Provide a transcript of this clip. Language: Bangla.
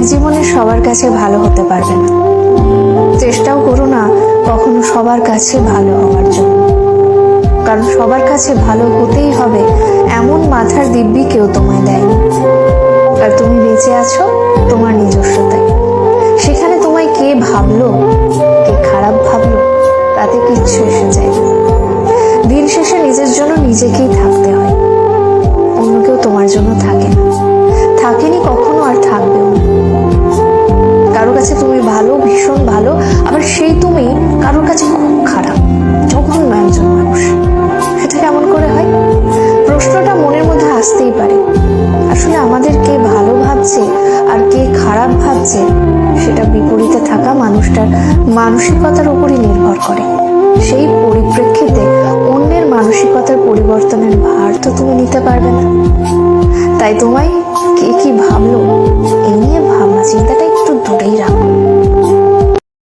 এক জীবনে সবার কাছে ভালো হতে পারবে না। চেষ্টাও করো না কখনো সবার কাছে ভালো হওয়ার জন্য। কারণ সবার কাছে ভালো হতেই হবে এমন মাথার দিব্যি কেউ তোমায় দেয়নি। আর তুমি বেঁচে আছো তোমার নিজস্বতায়। সেখানে তোমায় কে ভাবলো, কে খারাপ ভাবলো, তাতে কিচ্ছু এসে যায়। দিন শেষে নিজের জন্য নিজেকেই থাকতে হয়। অন্য কেউ তোমার জন্য থাকে না। থাকেনি কাছে তুমি ভালো, ভীষণ ভালো, আবার সেই তুমি কারোর কাছে খুব খারাপ, জঘন্য একজন মানুষ। সেটা কেমন করে হয়? প্রশ্নটা মনের মধ্যে আসতেই পারে। আসলে আমাদের কে ভালো ভাবছে আর কে খারাপ ভাবছে, সেটা বিপরীতে থাকা মানুষটার মানসিকতার উপরই নির্ভর করে। সেই পরিপ্রেক্ষিতে অন্যের মানসিকতার পরিবর্তনের ভার তো তুমি নিতে পারবে না। তাই তোমায় কে কি ভাবলো